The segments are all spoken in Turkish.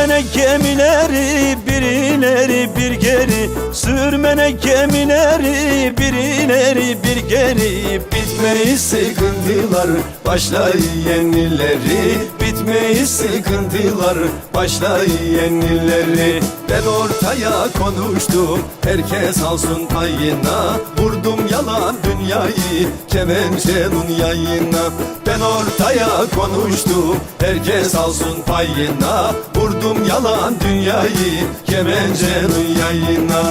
Sürmene gemileri bir ileri bir geri. Sürmene gemileri bir ileri bir geri. Bitmeyiz sıkıntılar başlar yenileri. Bitmeyiz sıkıntılar başlar yenileri. Ben ortaya konuştum herkes alsın payına. Vurdum yalan dünyayı kemençenin yayına Ben ortaya konuştum herkes alsın payına. Vurdum yalan dünyayı kemençenin yayına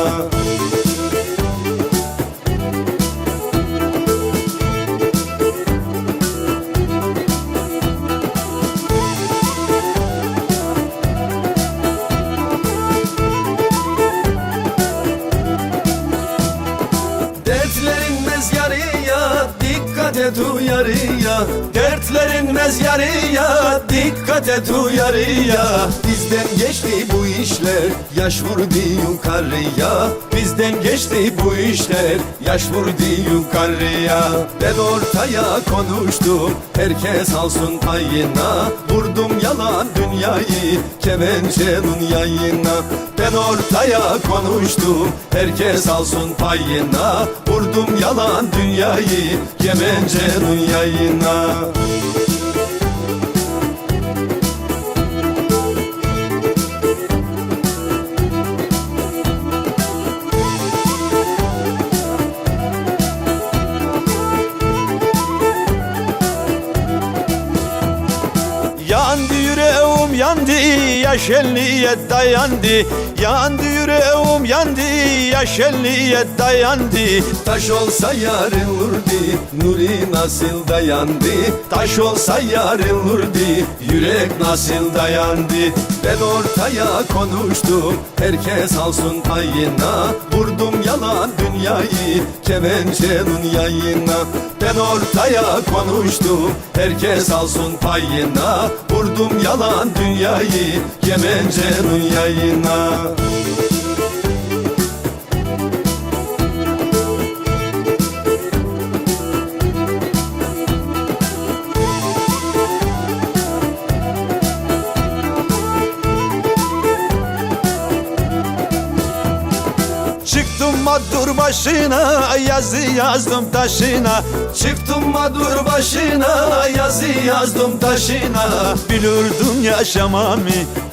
dikkat et uyarıya Dertlerin mezyarıya dikkat et uyarıya Bizden geçti bu işler. Yaş vurdu yukarıya Bizden geçti bu işler. Yaş vurdu yukarıya Ben ortaya konuştum. Herkes alsın payına Vurdum yalan dünyayı kemençenin yayına. Ben ortaya konuştum herkes alsın payına Vurdum yalan dünyayı kemençenin yayına Yandı yüreğim yandı yaş elliye dayandı. Yandı yüreğim yandı yaş elliye dayandı. Taş olsa yarılırdı nuri nasıl dayandı? Taş olsa yarılırdı yürek nasıl dayandı? Ben ortaya konuştum herkes alsın payına. Vurdum yalan dünyayı kemençenin yayına. Ben ortaya konuştum herkes alsın payına. Vurdum yalan dünyayı kemençenin yayına Çıktım madur başına yazı yazdım taşına. Çıktım madur başına yazı yazdım taşına. Bilirdim yaşamamı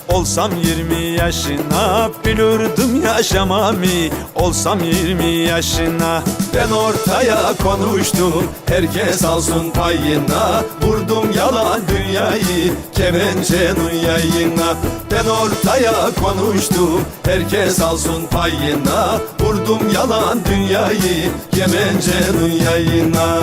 olsam 20 yaşına. Bilirdim yaşamamı olsam 20 yaşına Ben ortaya konuştum herkes alsın payına. Vurdum yalan dünyayı kemençenin yayına. Ben ortaya konuştum herkes alsın payına. Vurdum yalan dünyayı kemençenin yayına